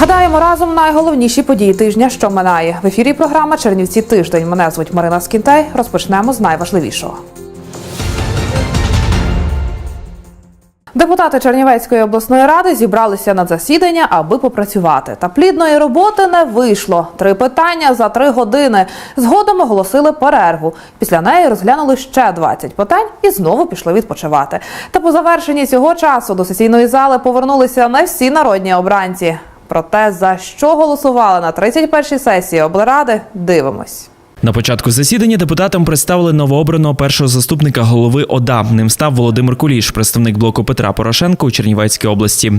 Згадаємо разом найголовніші події тижня, що минає. В ефірі програма Чернівці тиждень. Мене звуть Марина Скінтей. Розпочнемо з найважливішого. Депутати Чернівецької обласної ради зібралися на засідання, аби попрацювати. Та плідної роботи не вийшло. Три питання за три години. Згодом оголосили перерву. Після неї розглянули ще 20 питань і знову пішли відпочивати. Та по завершенні цього часу до сесійної зали повернулися не всі народні обранці. Про те, за що голосували на 31-й сесії облради, дивимось. На початку засідання депутатам представили новообраного першого заступника голови ОДА. Ним став Володимир Куліш, представник блоку Петра Порошенка у Чернівецькій області.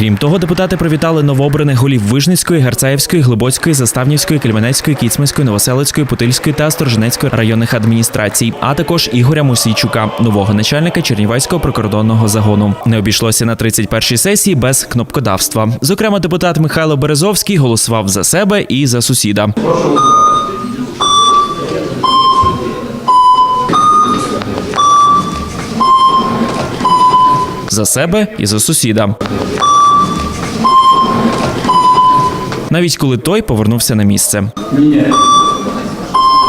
Крім того, депутати привітали новообраних голів Вижницької, Герцаївської, Глибоцької, Заставнівської, Кельменецької, Кіцманської, Новоселицької, Путильської та Сторженецької районних адміністрацій, а також Ігоря Мусійчука, нового начальника Чернівецького прикордонного загону. Не обійшлося на 31-й сесії без кнопкодавства. Зокрема, депутат Михайло Березовський голосував за себе і за сусіда. За себе і за сусіда. Навіть коли той повернувся на місце.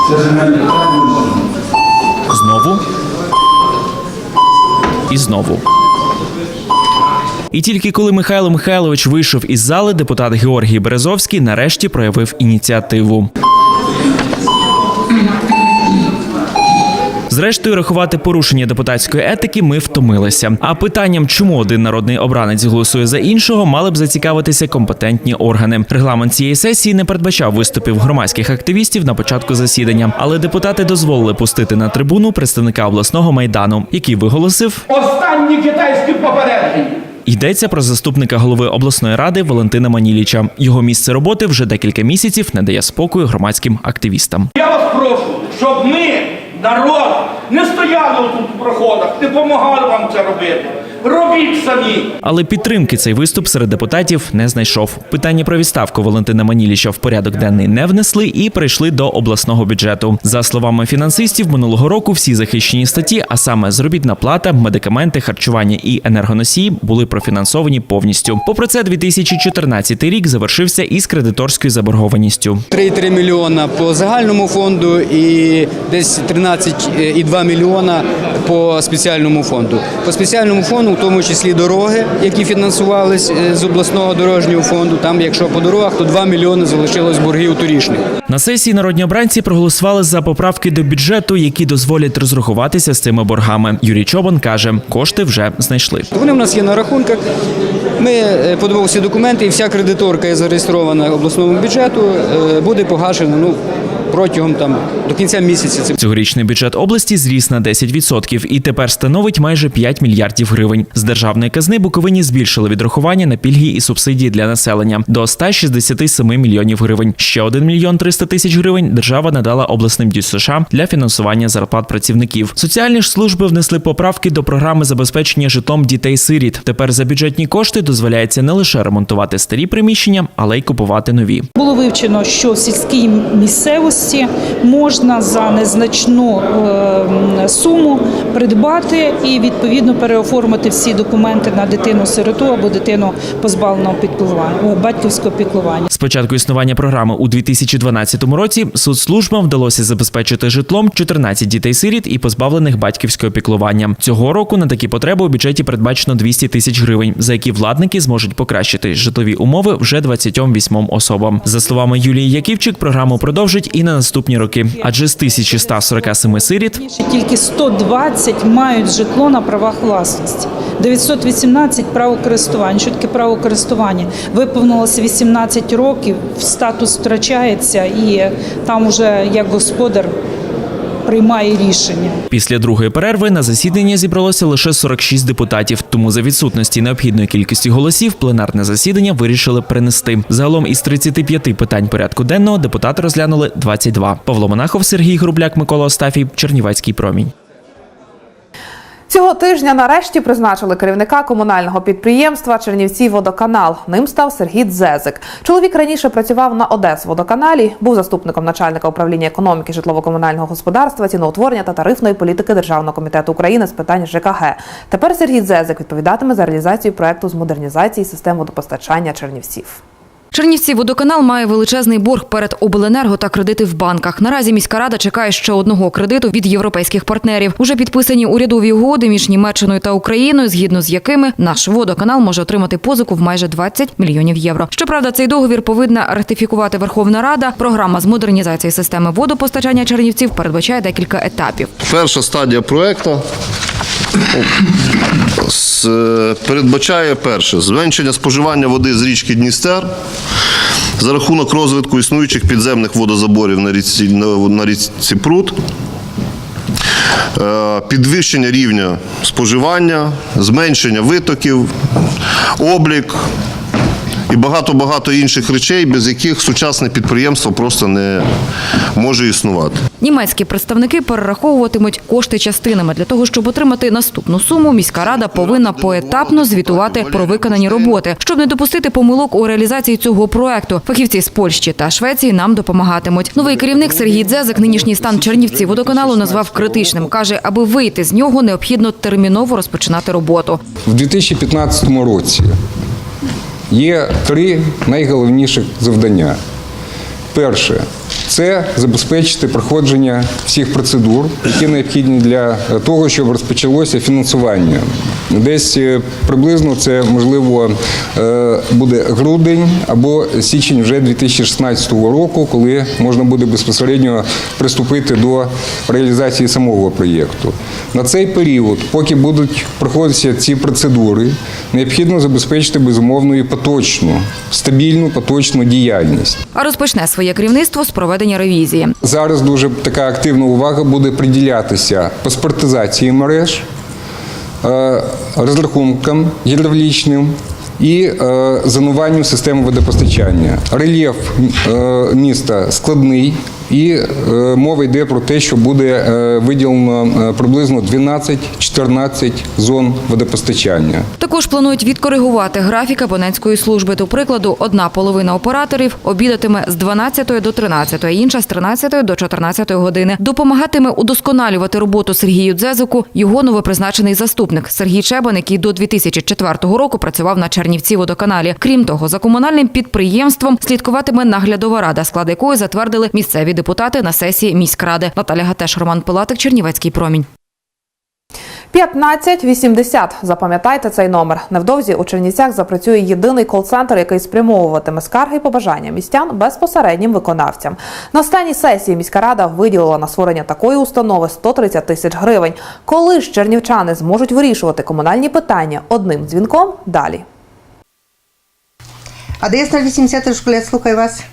Це. Знову. І знову. І тільки коли Михайло Михайлович вийшов із зали, депутат Георгій Березовський нарешті проявив ініціативу. Зрештою, рахувати порушення депутатської етики ми втомилися. А питанням, чому один народний обранець голосує за іншого, мали б зацікавитися компетентні органи. Регламент цієї сесії не передбачав виступів громадських активістів на початку засідання, але депутати дозволили пустити на трибуну представника обласного майдану, який виголосив. Останні китайські попередження. Йдеться про заступника голови обласної ради Валентина Маніліча. Його місце роботи вже декілька місяців не дає спокою громадським активістам. Я вас прошу, щоб ми, народ, не стояли тут у проходах, допомагали вам це робити. Робіть самі. Але підтримки цей виступ серед депутатів не знайшов. Питання про відставку Валентина Маніліча в порядок денний не внесли і прийшли до обласного бюджету. За словами фінансистів, минулого року всі захищені статті, а саме заробітна плата, медикаменти, харчування і енергоносії, були профінансовані повністю. Попри це, 2014 рік завершився із кредиторською заборгованістю. 3,3 мільйона по загальному фонду і десь 13,2 мільйона по спеціальному фонду. По спеціальному фонду, в тому числі дороги, які фінансувались е, з обласного дорожнього фонду. Там, якщо по дорогах, то 2 мільйони залишилось боргів торішніх. На сесії народні обранці проголосували за поправки до бюджету, які дозволять розрахуватися з цими боргами. Юрій Чобан каже, кошти вже знайшли. Вони в нас є на рахунках. Ми е, подивилися документи, і вся кредиторка є зареєстрована обласному бюджету, е, буде погашена ну, протягом там до кінця місяця. Цьогорічний бюджет області зріс на 10% і тепер становить майже 5 мільярдів гривень. З державної казни Буковині збільшили відрахування на пільги і субсидії для населення до 167 мільйонів гривень. Ще 1 мільйон 300 тисяч гривень держава надала обласним дю США для фінансування зарплат працівників. Соціальні ж служби внесли поправки до програми забезпечення житлом дітей-сиріт. Тепер за бюджетні кошти дозволяється не лише ремонтувати старі приміщення, але й купувати нові. Було вивчено, що в сільській місцевості можна за незначну е, суму придбати і відповідно переоформити всі документи на дитину-сироту або дитину позбавленого піклування батьківського піклування. З початку існування програми у 2012 році соцслужбам вдалося забезпечити житлом 14 дітей-сиріт і позбавлених батьківського піклування. Цього року на такі потреби у бюджеті передбачено 200 тисяч гривень, за які владники зможуть покращити житлові умови вже 28 особам. За словами Юлії Яківчик, програму продовжать і на наступні роки, адже з 1147 сиріт Тільки 120 мають житло на правах власності. 918 право користування. Що таке право користування? Виповнилося 18 років, статус втрачається, і там уже як господар приймає рішення. Після другої перерви на засідання зібралося лише 46 депутатів. Тому за відсутності необхідної кількості голосів пленарне засідання вирішили перенести. Загалом із 35 питань порядку денного депутати розглянули 22. Павло Монахов, Сергій Грубляк, Микола Остафій, Чернівецький промінь. Цього тижня нарешті призначили керівника комунального підприємства Чернівці Водоканал. Ним став Сергій Дзезик. Чоловік раніше працював на Одесводоканалі, був заступником начальника управління економіки житлово-комунального господарства, ціноутворення та тарифної політики Державного комітету України з питань ЖКГ. Тепер Сергій Дзезик відповідатиме за реалізацію проекту з модернізації систем водопостачання Чернівців. Чернівці водоканал має величезний борг перед обленерго та кредити в банках. Наразі міська рада чекає ще одного кредиту від європейських партнерів. Уже підписані урядові угоди між Німеччиною та Україною, згідно з якими наш водоканал може отримати позику в майже 20 мільйонів євро. Щоправда, цей договір повинна ратифікувати Верховна Рада. Програма з модернізації системи водопостачання Чернівців передбачає декілька етапів. Перша стадія проекту передбачає перше зменшення споживання води з річки Дністер за рахунок розвитку існуючих підземних водозаборів на річці, на, річці Прут. Е, Підвищення рівня споживання, зменшення витоків, облік і багато-багато інших речей, без яких сучасне підприємство просто не може існувати. Німецькі представники перераховуватимуть кошти частинами. Для того, щоб отримати наступну суму, міська рада повинна поетапно звітувати про виконані роботи. Щоб не допустити помилок у реалізації цього проекту, фахівці з Польщі та Швеції нам допомагатимуть. Новий керівник Сергій Дзезик нинішній стан Чернівці водоканалу назвав критичним. каже, аби вийти з нього, необхідно терміново розпочинати роботу. В 2015 році є три найголовніших завдання. Перше це забезпечити проходження всіх процедур, які необхідні для того, щоб розпочалося фінансування. Десь е, приблизно це можливо е, буде грудень або січень вже 2016 року, коли можна буде безпосередньо приступити до реалізації самого проєкту. На цей період, поки будуть проходитися ці процедури, необхідно забезпечити безумовно і поточну, стабільну поточну діяльність. А розпочне своє керівництво з проведення ревізії. Зараз дуже така активна увага буде приділятися паспортизації мереж, е, розрахункам гідравлічним і е, зонуванню системи водопостачання. Рельєф е, міста складний. І е, мова йде про те, що буде е, виділено е, приблизно 12-14 зон водопостачання. Також планують відкоригувати графік абонентської служби. До прикладу, одна половина операторів обідатиме з 12 до 13, інша з 13 до 14 години. Допомагатиме удосконалювати роботу Сергію Дзезику його новопризначений заступник Сергій Чебан, який до 2004 року працював на Чернівці водоканалі. Крім того, за комунальним підприємством слідкуватиме наглядова рада, склад якої затвердили місцеві депутати на сесії міськради. Наталя Гатеш, Роман Пилатик, Чернівецький промінь. 1580. Запам'ятайте цей номер. Невдовзі у Чернівцях запрацює єдиний кол-центр, який спрямовуватиме скарги і побажання містян безпосереднім виконавцям. На останній сесії міська рада виділила на створення такої установи 130 тисяч гривень. Коли ж чернівчани зможуть вирішувати комунальні питання одним дзвінком? Далі. АДС 080 школець, слухаю вас.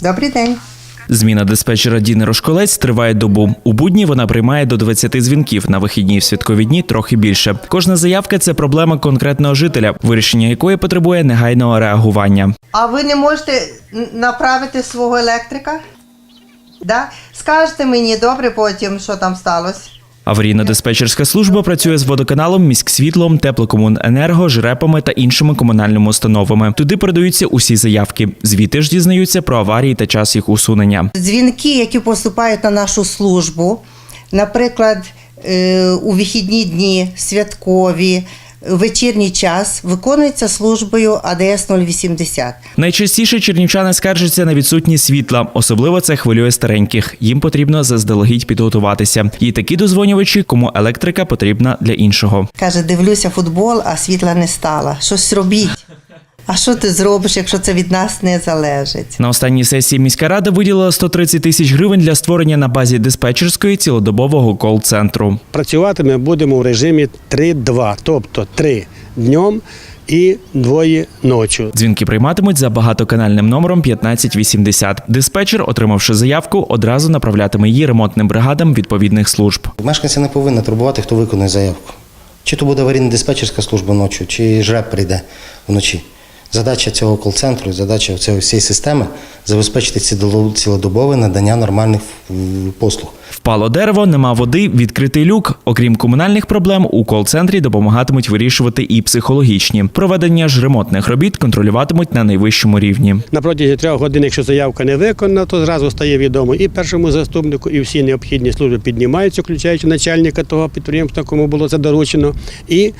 Добрий день. Зміна диспетчера Діни Рошколець триває добу. У будні вона приймає до 20 дзвінків, на вихідні і в святкові дні трохи більше. Кожна заявка це проблема конкретного жителя, вирішення якої потребує негайного реагування. А ви не можете направити свого електрика? Да? Скажете мені добре потім, що там сталося. Аварійно-диспетчерська служба працює з водоканалом, міськсвітлом, теплокомуненерго, жрепами та іншими комунальними установами. Туди передаються усі заявки. Звідти ж дізнаються про аварії та час їх усунення. Дзвінки, які поступають на нашу службу, наприклад, е, у вихідні дні, святкові, вечірній час, виконується службою АДС 080. Найчастіше чернівчани скаржаться на відсутність світла. Особливо це хвилює стареньких. Їм потрібно заздалегідь підготуватися. І такі дозвонювачі, кому електрика потрібна для іншого. Каже, дивлюся футбол, а світла не стало. Щось робіть. А що ти зробиш, якщо це від нас не залежить? На останній сесії міська рада виділила 130 тисяч гривень для створення на базі диспетчерської цілодобового кол-центру. Працювати ми будемо в режимі 3-2, тобто 3 днем і двоє ночі. Дзвінки прийматимуть за багатоканальним номером 1580. Диспетчер, отримавши заявку, одразу направлятиме її ремонтним бригадам відповідних служб. Мешканці не повинні турбувати, хто виконує заявку. Чи то буде аварійна диспетчерська служба ночі, чи жреб прийде вночі. Задача цього кол-центру, задача цієї всієї системи забезпечити цілодо- цілодобове надання нормальних послуг. Впало дерево, нема води, відкритий люк. Окрім комунальних проблем, у кол-центрі допомагатимуть вирішувати і психологічні. Проведення ж ремонтних робіт контролюватимуть на найвищому рівні. На протязі трьох годин, якщо заявка не виконана, то зразу стає відомо і першому заступнику, і всі необхідні служби піднімаються, включаючи начальника того підприємства, кому було це доручено, і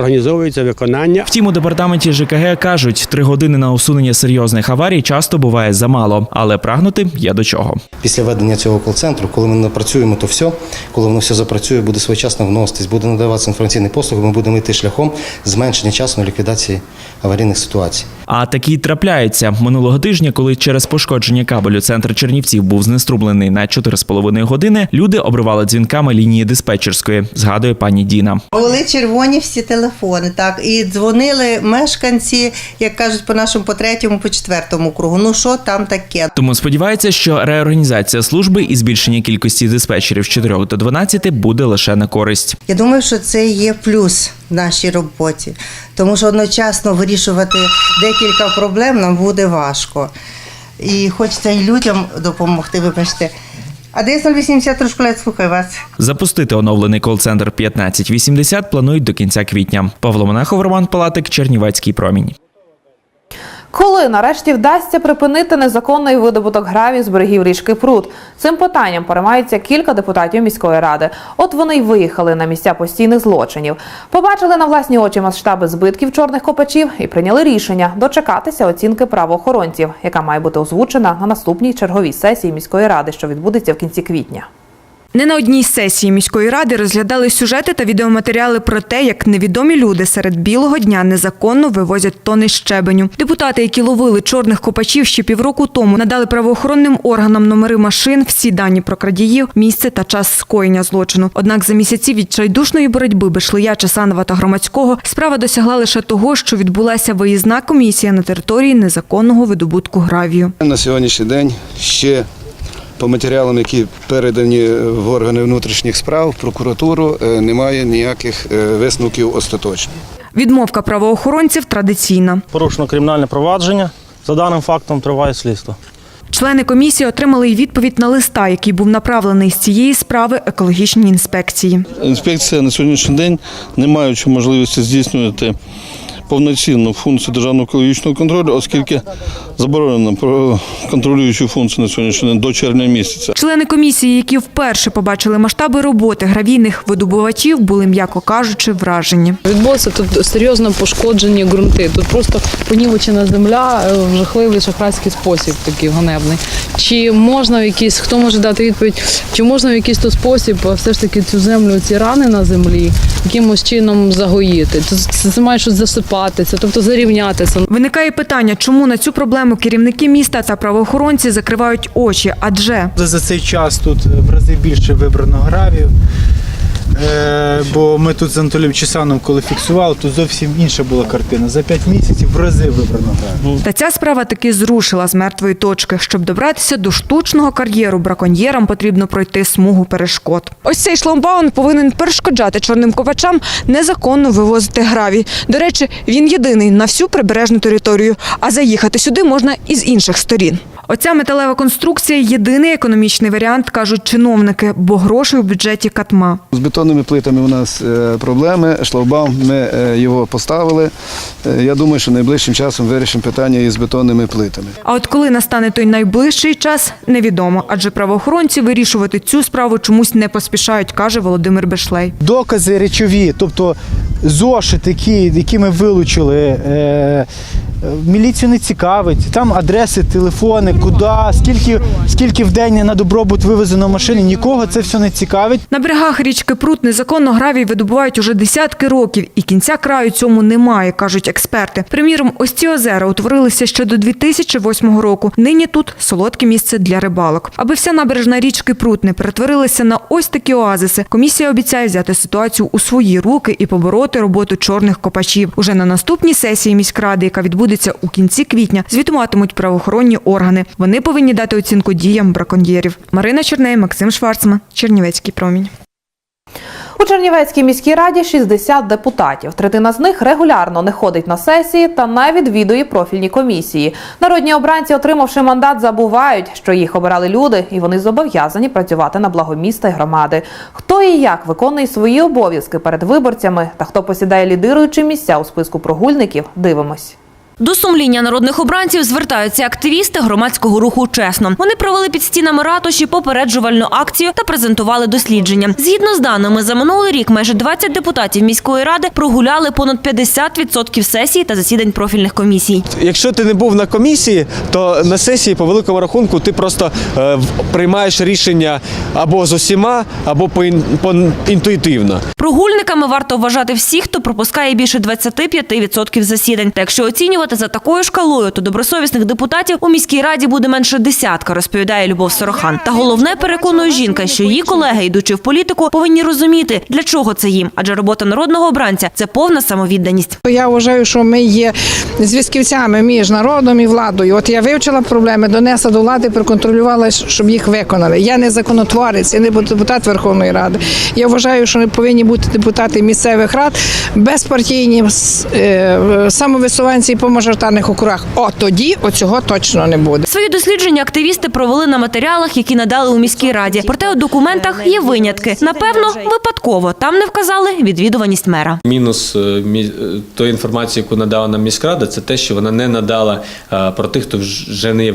організовується виконання. Втім, у департаменті ЖКГ кажуть, три години на усунення серйозних аварій часто буває замало, але прагнути є до чого. Після ведення цього кол-центру, коли ми напрацюємо то все, коли воно все запрацює, буде своєчасно вноситись, буде надаватися інформаційні послуги, ми будемо йти шляхом зменшення часу на ліквідації аварійних ситуацій. А такі трапляються минулого тижня, коли через пошкодження кабелю центр Чернівців був знеструблений на 4,5 години. Люди обривали дзвінками лінії диспетчерської, згадує пані Діна. Були червоні всі телефони, так, і дзвонили мешканці, як кажуть, по нашому по третьому, по четвертому кругу. Ну що там таке? Тому сподівається, що реорганізація служби і збільшення кількості диспетчерів з 4 до 12 буде лише на користь. Я думаю, що це є плюс в нашій роботі, тому що одночасно вирішувати декілька проблем нам буде важко. І хочеться і людям допомогти, вибачте. А де 080 трошки слухаю вас. Запустити оновлений кол-центр 1580 планують до кінця квітня. Павло Монахов, Роман Палатик, Чернівецький промінь. Коли нарешті вдасться припинити незаконний видобуток гравію з берегів річки Прут? Цим питанням переймаються кілька депутатів міської ради. От вони й виїхали на місця постійних злочинів, побачили на власні очі масштаби збитків чорних копачів і прийняли рішення дочекатися оцінки правоохоронців, яка має бути озвучена на наступній черговій сесії міської ради, що відбудеться в кінці квітня. Не на одній сесії міської ради розглядали сюжети та відеоматеріали про те, як невідомі люди серед білого дня незаконно вивозять тони щебеню. Депутати, які ловили чорних копачів ще півроку тому, надали правоохоронним органам номери машин, всі дані про крадіїв, місце та час скоєння злочину. Однак за місяці відчайдушної боротьби Бешлия, Часанова та Громадського справа досягла лише того, що відбулася виїзна комісія на території незаконного видобутку гравію. На сьогоднішній день ще по матеріалам, які передані в органи внутрішніх справ, в прокуратуру, е, немає ніяких е, висновків остаточних. Відмовка правоохоронців традиційна. Порушено кримінальне провадження. За даним фактом триває слідство. Члени комісії отримали й відповідь на листа, який був направлений з цієї справи екологічній інспекції. Інспекція на сьогоднішній день, не маючи можливості здійснювати повноцінну функцію державного екологічного контролю, оскільки заборонено про контролюючу функцію на сьогоднішній день до червня місяця. Члени комісії, які вперше побачили масштаби роботи гравійних видобувачів, були, м'яко кажучи, вражені. Відбулося тут серйозно пошкоджені ґрунти. Тут просто понівечена земля е, в жахливий шахрайський спосіб, такий ганебний. Чи можна в якийсь, хто може дати відповідь, чи можна в якийсь то спосіб е, все ж таки цю землю, ці рани на землі якимось чином загоїти? Це, це, це має щось засипатися, тобто зарівнятися. Виникає питання, чому на цю проблему керівники міста та правоохоронці закривають очі, адже За цей час тут в рази більше вибрано гравію. Е, бо ми тут з Анатолієм Чесаном, коли фіксували, тут зовсім інша була картина. За 5 місяців в рази вибрано. Та ця справа таки зрушила з мертвої точки. Щоб добратися до штучного кар'єру, браконьєрам потрібно пройти смугу перешкод. Ось цей шламбаун повинен перешкоджати чорним ковачам незаконно вивозити гравій. До речі, він єдиний на всю прибережну територію, а заїхати сюди можна із інших сторін. Оця металева конструкція єдиний економічний варіант, кажуть чиновники, бо грошей у бюджеті катма. З бетонними плитами у нас е, проблеми. Шлагбаум ми е, його поставили. Е, Я думаю, що найближчим часом вирішимо питання із бетонними плитами. А от коли настане той найближчий час, невідомо, адже правоохоронці вирішувати цю справу чомусь не поспішають, каже Володимир Бешлей. Докази речові, тобто зошит, які, які ми вилучили, е, міліцію не цікавить. Там адреси, телефони, куди, скільки, скільки в день на добробут вивезено машин, нікого це все не цікавить. На берегах річки Прут незаконно гравій видобувають уже десятки років, і кінця краю цьому немає, кажуть експерти. Приміром, ось ці озера утворилися ще до 2008 року. Нині тут солодке місце для рибалок. Аби вся набережна річки Прут не перетворилася на ось такі оазиси. Комісія обіцяє взяти ситуацію у свої руки і побороти роботу чорних копачів. Уже на наступній сесії міськради, яка відбудеться у кінці квітня, звітуватимуть правоохоронні органи. Вони повинні дати оцінку діям браконьєрів. Марина Черней, Максим Шварцман, Чернівецький промінь. У Чернівецькій міській раді 60 депутатів. Третина з них регулярно не ходить на сесії та не відвідує профільні комісії. Народні обранці, отримавши мандат, забувають, що їх обирали люди, і вони зобов'язані працювати на благо міста і громади. Хто і як виконує свої обов'язки перед виборцями та хто посідає лідируючі місця у списку прогульників, дивимось. До сумління народних обранців звертаються активісти громадського руху чесно. Вони провели під стінами ратуші попереджувальну акцію та презентували дослідження. Згідно з даними за минулий рік, майже 20 депутатів міської ради прогуляли понад 50% сесій та засідань профільних комісій. Якщо ти не був на комісії, то на сесії по великому рахунку ти просто е, приймаєш рішення або з усіма, або по, ін- по інтуїтивно. Прогульниками варто вважати всіх, хто пропускає більше 25% засідань. Та якщо оцінювати за такою шкалою, то добросовісних депутатів у міській раді буде менше десятка, розповідає Любов Сорохан. Та головне переконує жінка, що її колеги, йдучи в політику, повинні розуміти, для чого це їм, адже робота народного обранця це повна самовідданість. Я вважаю, що ми є зв'язківцями між народом і владою. От я вивчила проблеми, донесла до влади, проконтролювала, щоб їх виконали. Я не законотворець, я не депутат Верховної Ради. Я вважаю, що повинні бути депутати місцевих рад безпартійні, е, самовисуванці по мажоритарних округах. О, тоді оцього точно не буде. Свої дослідження активісти провели на матеріалах, які надали у міській раді. Проте у документах є винятки. Напевно, випадково там не вказали відвідуваність мера. Мінус е, е, тої інформації, яку надала нам міськрада, це те, що вона не надала е, про тих, хто вже не є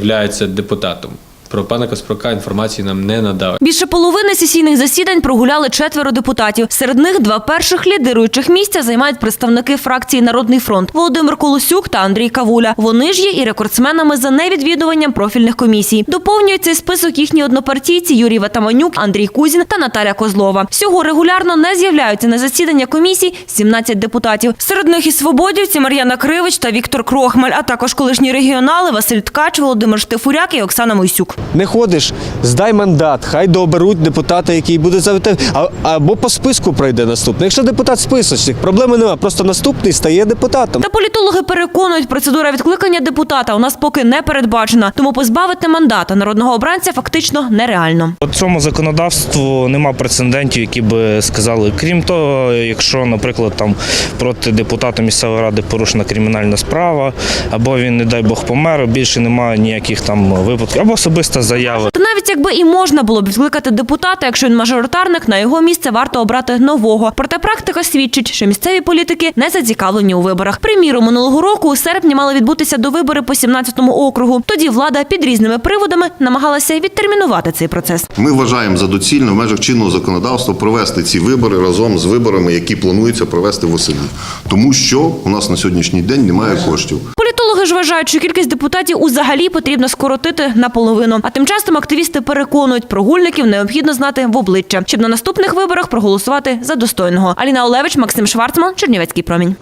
депутатом. Про пана Каспрука інформації нам не надали. Більше половини сесійних засідань прогуляли четверо депутатів. Серед них два перших лідируючих місця займають представники фракції Народний фронт Володимир Колосюк та Андрій Кавуля. Вони ж є і рекордсменами за невідвідуванням профільних комісій. Доповнюють цей список їхні однопартійці Юрій Ватаманюк, Андрій Кузін та Наталя Козлова. Всього регулярно не з'являються на засідання комісій 17 депутатів. Серед них і свободівці Мар'яна Кривич та Віктор Крохмаль, а також колишні регіонали Василь Ткач, Володимир Штефуряк і Оксана Мойсюк. Не ходиш, здай мандат, хай дооберуть депутата, який буде завити, або по списку пройде наступний. Якщо депутат списочник, проблеми немає. Просто наступний стає депутатом. Та політологи переконують, процедура відкликання депутата у нас поки не передбачена, тому позбавити мандата народного обранця фактично нереально. У цьому законодавству нема прецедентів, які би сказали. Крім того, якщо, наприклад, там проти депутата місцевої ради порушена кримінальна справа, або він, не дай Бог, помер, більше немає ніяких там випадків, або особиста заява. Та навіть якби і можна було б відкликати депутата, якщо він мажоритарник, на його місце варто обрати нового. Проте практика свідчить, що місцеві політики не зацікавлені у виборах. Приміром, минулого року у серпні мали відбутися до вибори по 17-му округу. Тоді влада під різними приводами намагалася відтермінувати цей процес. Ми вважаємо за доцільне в межах чинного законодавства провести ці вибори разом з виборами, які планується провести восени. Тому що у нас на сьогоднішній день немає коштів. Політологи ж вважають, що кількість депутатів узагалі потрібно скоротити наполовину. А тим часом активісти переконують, прогульників необхідно знати в обличчя, щоб на наступних виборах проголосувати за достойного. Аліна Олевич, Максим Шварцман, Чернівецький промінь.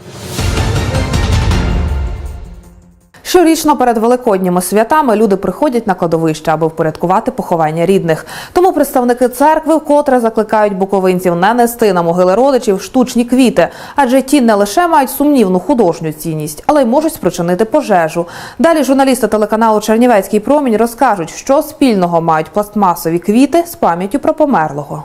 Щорічно перед великодніми святами люди приходять на кладовище, аби впорядкувати поховання рідних. Тому представники церкви вкотре закликають буковинців не нести на могили родичів штучні квіти, адже ті не лише мають сумнівну художню цінність, але й можуть спричинити пожежу. Далі журналісти телеканалу Чернівецький промінь розкажуть, що спільного мають пластмасові квіти з пам'яттю про померлого.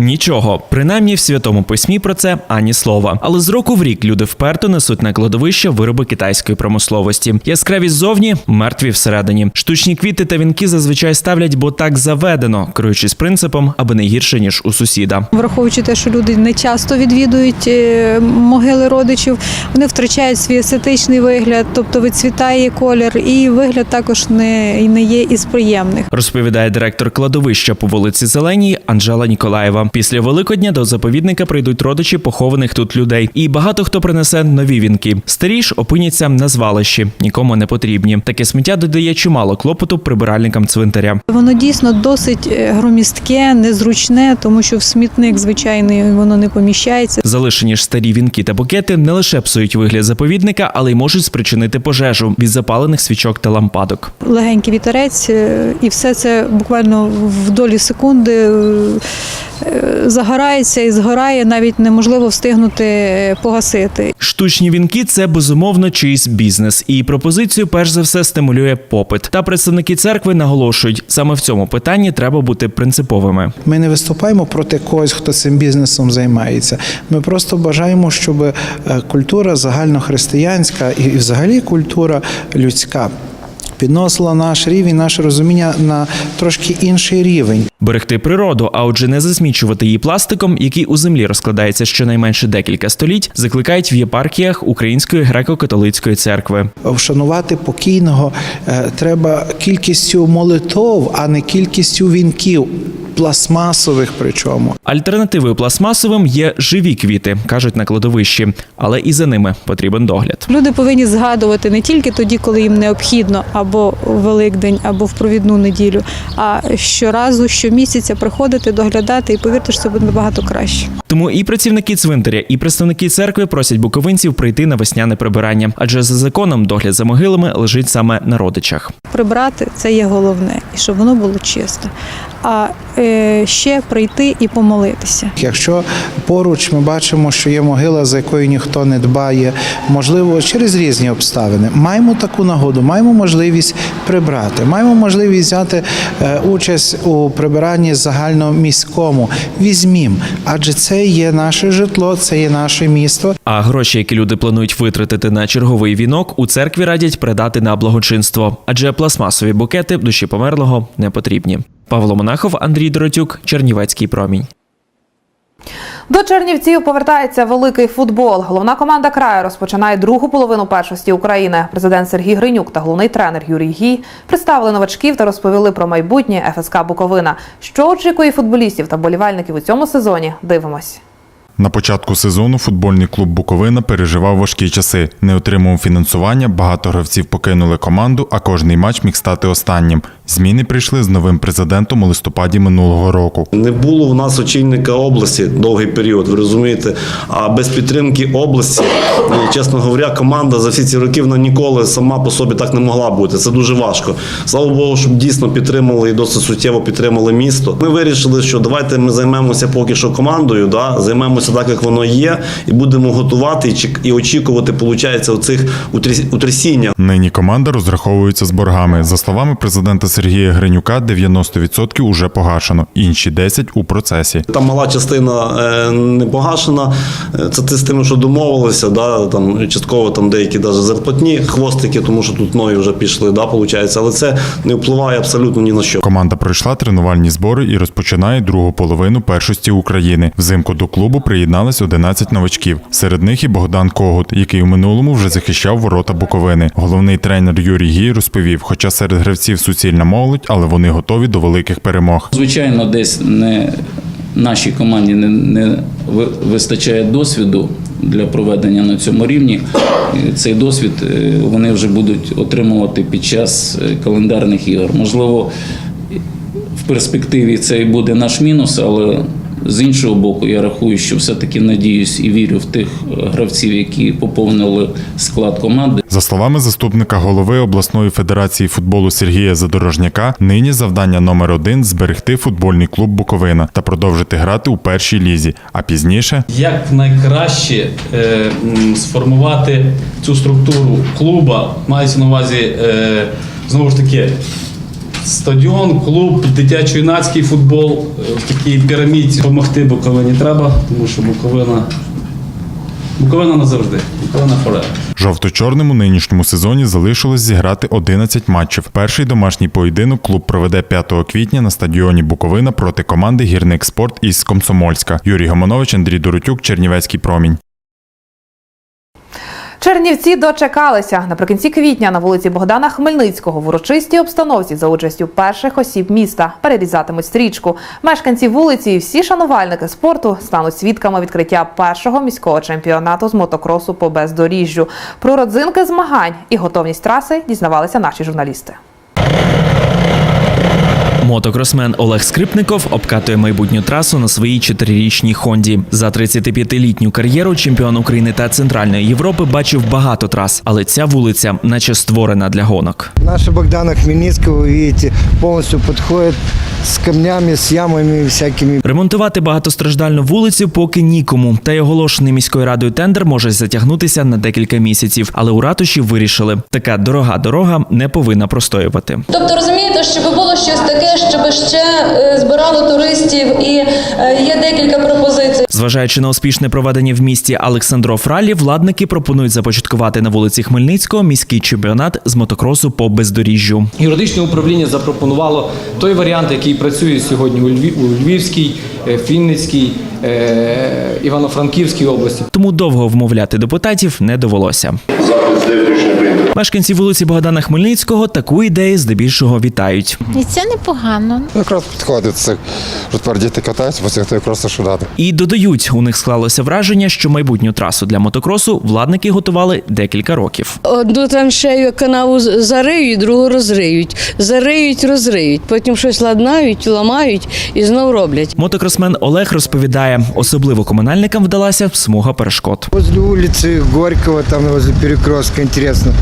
Нічого, принаймні в святому письмі про це ані слова. Але з року в рік люди вперто несуть на кладовище вироби китайської промисловості. Яскраві ззовні, мертві всередині. Штучні квіти та вінки зазвичай ставлять, бо так заведено, керуючись принципом, аби не гірше ніж у сусіда. Враховуючи те, що люди не часто відвідують е, могили родичів, вони втрачають свій естетичний вигляд, тобто відцвітає колір, і вигляд також не, не є із приємних. Розповідає директор кладовища по вулиці Зеленій Анжела Ніколаєва. Після Великодня до заповідника прийдуть родичі похованих тут людей, і багато хто принесе нові вінки. Старі ж опиняться на звалищі, нікому не потрібні. Таке сміття додає чимало клопоту прибиральникам цвинтаря. Воно дійсно досить е, громістке, незручне, тому що в смітник звичайний воно не поміщається. Залишені ж старі вінки та букети не лише псують вигляд заповідника, але й можуть спричинити пожежу від запалених свічок та лампадок. Легенький вітерець, е, і все це буквально в долі секунди е, загорається і згорає, навіть неможливо встигнути е, погасити. Штучні вінки це безумовно чийсь бізнес, і пропозицію перш за все стимулює попит. Та представники церкви наголошують, саме в цьому питанні треба бути принциповими. Ми не виступаємо проти когось, хто цим бізнесом займається. Ми просто бажаємо, щоб е, культура загальнохристиянська і взагалі культура людська підносила наш рівень, наше розуміння на трошки інший рівень. Берегти природу, а отже, не засмічувати її пластиком, який у землі розкладається щонайменше декілька століть, закликають в єпархіях Української греко-католицької церкви. Вшанувати покійного е, треба кількістю молитов, а не кількістю вінків, пластмасових причому. Альтернативою пластмасовим є живі квіти, кажуть на кладовищі, але і за ними потрібен догляд. Люди повинні згадувати не тільки тоді, коли їм необхідно, або в Великдень, або в провідну неділю, а щоразу, щомісяця приходити, доглядати, і повірте, що це буде набагато краще. Тому і працівники цвинтаря, і представники церкви просять буковинців прийти на весняне прибирання, адже за законом догляд за могилами лежить саме на родичах. Прибрати це є головне, і щоб воно було чисто. А е, ще прийти і помолитися. Якщо поруч ми бачимо, що є могила, за якою ніхто не дбає, можливо, через різні обставини, маємо таку нагоду, маємо можливість прибрати, маємо можливість взяти е, участь у прибиранні загальноміському. Візьмім, адже це є наше житло, це є наше місто. А гроші, які люди планують витратити на черговий вінок, у церкві радять передати на благочинство, адже пластмасові букети душі померлого не потрібні. Павло Монахов, Андрій Доротюк, Чернівецький промінь. До Чернівців повертається великий футбол. Головна команда краю розпочинає другу половину першості України. Президент Сергій Гринюк та головний тренер Юрій Гій представили новачків та розповіли про майбутнє ФСК Буковина. Що очікує футболістів та болівальників у цьому сезоні? Дивимось. На початку сезону футбольний клуб Буковина переживав важкі часи. Не отримував фінансування, багато гравців покинули команду, а кожний матч міг стати останнім. Зміни прийшли з новим президентом у листопаді минулого року. Не було в нас очільника області довгий період, ви розумієте. А без підтримки області, чесно говоря, команда за всі ці роки вона ніколи сама по собі так не могла бути. Це дуже важко. Слава Богу, щоб дійсно підтримали і досить суттєво підтримали місто. Ми вирішили, що давайте ми займемося поки що командою, да, займемося так, як воно є, і будемо готувати і очікувати, виходить, оцих утряс- утрясіння. Нині команда розраховується з боргами. За словами президента Сергія Гринюка, 90% уже погашено, інші 10% у процесі. Там мала частина е, не погашена. Е, Це ти з тим, що домовилися, да, там частково там деякі навіть зарплатні хвостики, тому що тут нові вже пішли, да, виходить. Але це не впливає абсолютно ні на що. Команда пройшла тренувальні збори і розпочинає другу половину першості України. Взимку до клубу приєднались 11 новачків. Серед них і Богдан Когут, який у минулому вже захищав ворота Буковини. Головний тренер Юрій Гій розповів, хоча серед гравців суцільна молодь, але вони готові до великих перемог. Звичайно, десь не нашій команді не, не вистачає досвіду для проведення на цьому рівні. Цей досвід е, вони вже будуть отримувати під час е, календарних ігор. Можливо, в перспективі це і буде наш мінус, але з іншого боку, я рахую, що все-таки надіюсь і вірю в тих е, гравців, які поповнили склад команди. За словами заступника голови обласної федерації футболу Сергія Задорожняка, нині завдання номер один зберегти футбольний клуб Буковина та продовжити грати у першій лізі. А пізніше Як найкраще е, сформувати цю структуру клуба, мається на увазі е, знову ж таки. Стадіон, клуб, дитячо-юнацький футбол е, в такій пірамідці допомогти Буковині треба, тому що Буковина, Буковина назавжди, Буковина forever. жовто-чорним у нинішньому сезоні залишилось зіграти 11 матчів. Перший домашній поєдинок клуб проведе 5 квітня на стадіоні Буковина проти команди Гірник Спорт із Комсомольська. Юрій Гомонович, Андрій Доротюк, Чернівецький промінь. Чернівці дочекалися наприкінці квітня на вулиці Богдана Хмельницького в урочистій обстановці за участю перших осіб міста перерізатимуть стрічку. Мешканці вулиці і всі шанувальники спорту стануть свідками відкриття першого міського чемпіонату з мотокросу по бездоріжжю. Про родзинки змагань і готовність траси дізнавалися наші журналісти. Мотокросмен Олег Скрипников обкатує майбутню трасу на своїй чотирирічній Хонді. За 35-літню кар'єру чемпіон України та Центральної Європи бачив багато трас, але ця вулиця, наче створена для гонок. Наша Богдана Хмельницького, ви бачите, повністю подходит с камнями, с ямами всякими. Ремонтувати багатостраждальну вулицю поки нікому. Та й оголошений міською радою тендер може затягнутися на декілька місяців. Але у ратуші вирішили, така дорога дорога не повинна простоювати. Тобто розумієте, щоб було щось таке, щоб ще е, збирало туристів, і е, є декілька пропозицій. Зважаючи на успішне проведення в місті Олександров Ралі, владники пропонують започаткувати на вулиці Хмельницького міський чемпіонат з мотокросу по бездоріжжю. Юридичне управління запропонувало той варіант, який працює сьогодні у Львів, у Львівській, Фінницькій, е, Івано-Франківській області. Тому довго вмовляти депутатів не довелося. Мешканці вулиці Богдана Хмельницького таку ідею здебільшого вітають. І це непогано. Якраз підходить це. що Тепер діти катаються, бо це якраз що треба. І додають, у них склалося враження, що майбутню трасу для мотокросу владники готували декілька років. Одну траншею канаву зариють, другу розриють. Зариють, розриють. Потім щось ладнають, ламають і знов роблять. Мотокросмен Олег розповідає, особливо комунальникам вдалася смуга перешкод. Возле улицы Горького, там возле перекрестка, интересно.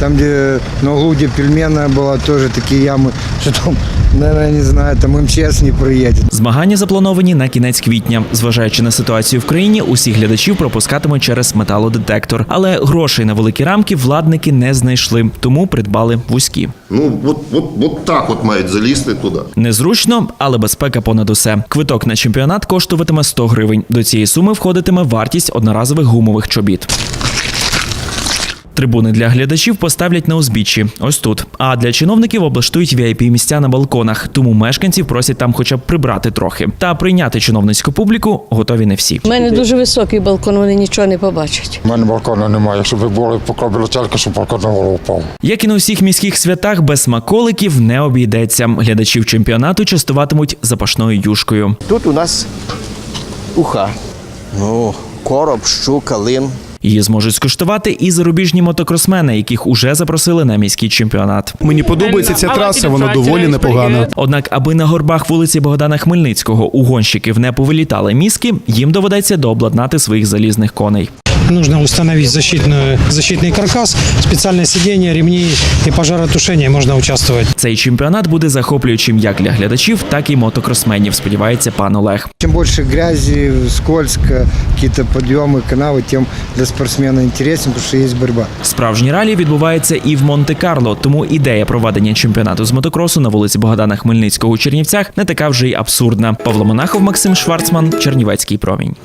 Там, где на углу, где пельменная была, тоже такие ямы, что там, наверное, не знаю, там МЧС не проедет. Змагання заплановані на кінець квітня. Зважаючи на ситуацію в країні, усіх глядачів пропускатимуть через металодетектор. Але грошей на великі рамки владники не знайшли, тому придбали вузькі. Ну, от, от, от так от мають залізти туди. Незручно, але безпека понад усе. Квиток на чемпіонат коштуватиме 100 гривень. До цієї суми входитиме вартість одноразових гумових чобіт. Трибуни для глядачів поставлять на узбіччі, ось тут. А для чиновників облаштують vip місця на балконах, тому мешканців просять там хоча б прибрати трохи. Та прийняти чиновницьку публіку готові не всі. У мене дуже високий балкон, вони нічого не побачать. У мене балкону немає. Якщо б були покробили тільки, щоб балкон на голову впав. Як і на усіх міських святах, без смаколиків не обійдеться. Глядачів чемпіонату частуватимуть запашною юшкою. Тут у нас уха. Ну, короб, щука, лин. Її зможуть скуштувати і зарубіжні мотокросмени, яких уже запросили на міський чемпіонат. Мені подобається ця траса, вона доволі непогана. Однак, аби на горбах вулиці Богдана Хмельницького у гонщиків не повилітали мізки, їм доведеться дообладнати своїх залізних коней. Нужно установить защитную, защитный каркас, специальное сиденье, ремни и пожаротушение можно участвовать. Цей чемпіонат буде захоплюючим як для глядачів, так і мотокросменів. Сподівається пан Олег. Чем больше грязи, скользко, какие-то подъемы, канавы, тем для спортсмена интереснее, потому что есть борьба. Справжні ралі відбуваються і в Монте-Карло, тому ідея проведення чемпіонату з мотокросу на вулиці Богдана Хмельницького у Чернівцях не така вже й абсурдна. Павло Монахов, Максим Шварцман, Чернівецький промінь.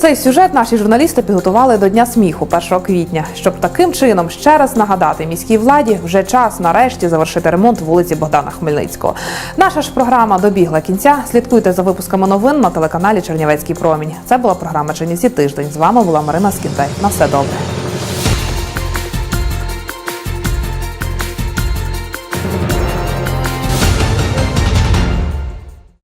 Цей сюжет наші журналісти підготували до Дня сміху 1 квітня, щоб таким чином ще раз нагадати міській владі вже час нарешті завершити ремонт вулиці Богдана Хмельницького. Наша ж програма добігла кінця. Слідкуйте за випусками новин на телеканалі Чернівецький промінь. Це була програма Чернівці тиждень. З вами була Марина Скінтай. На все добре.